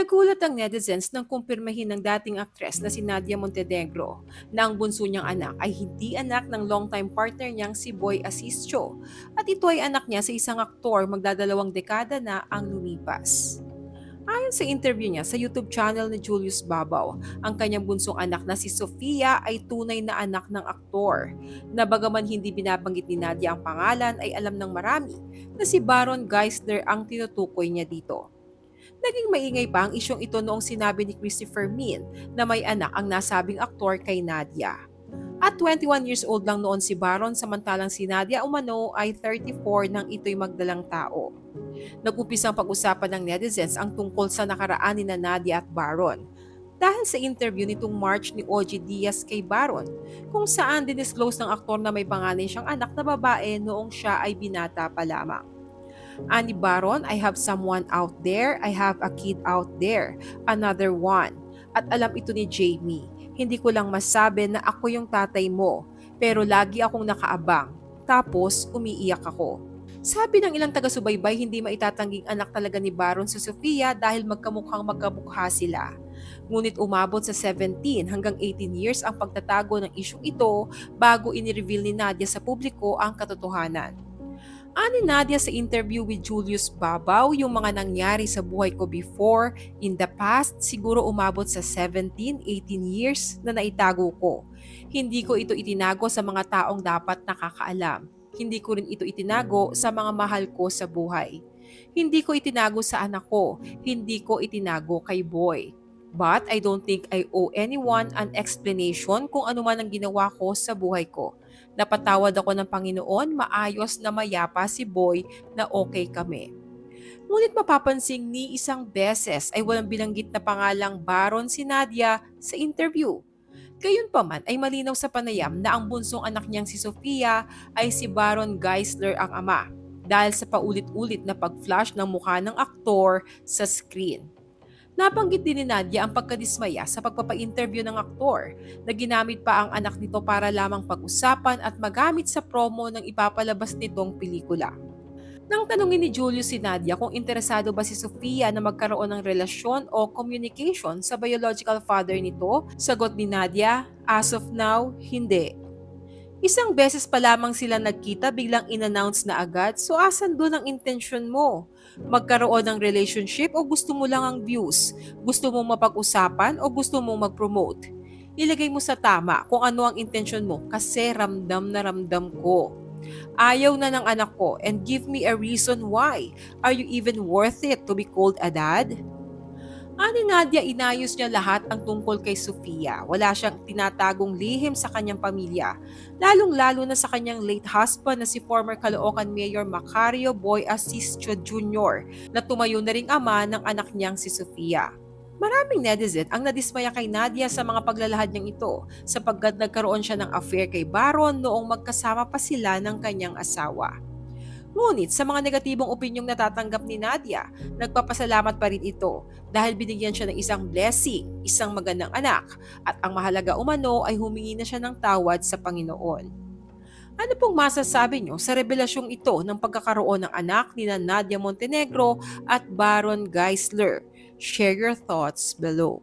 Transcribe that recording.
Nagulat ang netizens nang kumpirmahin ng dating aktres na si Nadia Montenegro na ang bunso niyang anak ay hindi anak ng longtime partner niyang si Boy Asisio at ito ay anak niya sa isang aktor magdadalawang dekada na ang lumipas. Ayon sa interview niya sa YouTube channel ni Julius Babaw, ang kanyang bunsong anak na si Sofia ay tunay na anak ng aktor. Na bagaman hindi binabanggit ni Nadia ang pangalan ay alam ng marami na si Baron Geisler ang tinutukoy niya dito. Naging maingay pa ang isyong ito noong sinabi ni Christopher Min na may anak ang nasabing aktor kay Nadia. At 21 years old lang noon si Baron samantalang si Nadia umano ay 34 nang ito'y magdalang tao. Nag-umpisang pag-usapan ng netizens ang tungkol sa nakaraan ni na Nadia at Baron dahil sa interview nitong March ni OG Diaz kay Baron kung saan dinisclose ng aktor na may pangalan siyang anak na babae noong siya ay binata pa lamang. Ani Baron, I have someone out there, I have a kid out there, another one. At alam ito ni Jamie, hindi ko lang masabi na ako yung tatay mo, pero lagi akong nakaabang. Tapos umiiyak ako. Sabi ng ilang taga-subaybay hindi maitatangging anak talaga ni Baron sa Sofia dahil magkamukhang magkamukha sila. Ngunit umabot sa 17 hanggang 18 years ang pagtatago ng isyong ito bago inireveal ni Nadia sa publiko ang katotohanan. Ani Nadia sa interview with Julius Babaw yung mga nangyari sa buhay ko before, in the past, siguro umabot sa 17, 18 years na naitago ko. Hindi ko ito itinago sa mga taong dapat nakakaalam. Hindi ko rin ito itinago sa mga mahal ko sa buhay. Hindi ko itinago sa anak ko. Hindi ko itinago kay Boy. But I don't think I owe anyone an explanation kung ano man ang ginawa ko sa buhay ko. Napatawad ako ng Panginoon, maayos na mayapa si Boy na okay kami. Ngunit mapapansing ni isang beses ay walang binanggit na pangalang Baron si Nadia sa interview. Gayunpaman ay malinaw sa panayam na ang bunsong anak niyang si Sofia ay si Baron Geisler ang ama dahil sa paulit-ulit na pag-flash ng mukha ng aktor sa screen. Nabanggit din ni Nadia ang pagkadismaya sa pagpapa-interview ng aktor na ginamit pa ang anak nito para lamang pag-usapan at magamit sa promo ng ipapalabas nitong pelikula. Nang tanungin ni Julius si Nadia kung interesado ba si Sofia na magkaroon ng relasyon o communication sa biological father nito, sagot ni Nadia, as of now, hindi. Isang beses pa lamang sila nagkita biglang in-announce na agad, so asan doon ang intention mo? Magkaroon ng relationship o gusto mo lang ang views? Gusto mo mapag-usapan o gusto mo mag-promote? Ilagay mo sa tama kung ano ang intention mo kasi ramdam na ramdam ko. Ayaw na ng anak ko and give me a reason why. Are you even worth it to be called a dad? Ani Nadia inayos niya lahat ang tungkol kay Sofia. Wala siyang tinatagong lihim sa kanyang pamilya, lalong-lalo na sa kanyang late husband na si former Caloocan Mayor Macario Boy Asistio Jr. na tumayo na ring ama ng anak niyang si Sofia. Maraming netizen ang nadismaya kay Nadia sa mga paglalahad niyang ito sapagkat nagkaroon siya ng affair kay Baron noong magkasama pa sila ng kanyang asawa. Ngunit sa mga negatibong opinyong natatanggap ni Nadia, nagpapasalamat pa rin ito dahil binigyan siya ng isang blessing, isang magandang anak, at ang mahalaga umano ay humingi na siya ng tawad sa Panginoon. Ano pong masasabi niyo sa revelasyong ito ng pagkakaroon ng anak ni Nadia Montenegro at Baron Geisler? Share your thoughts below.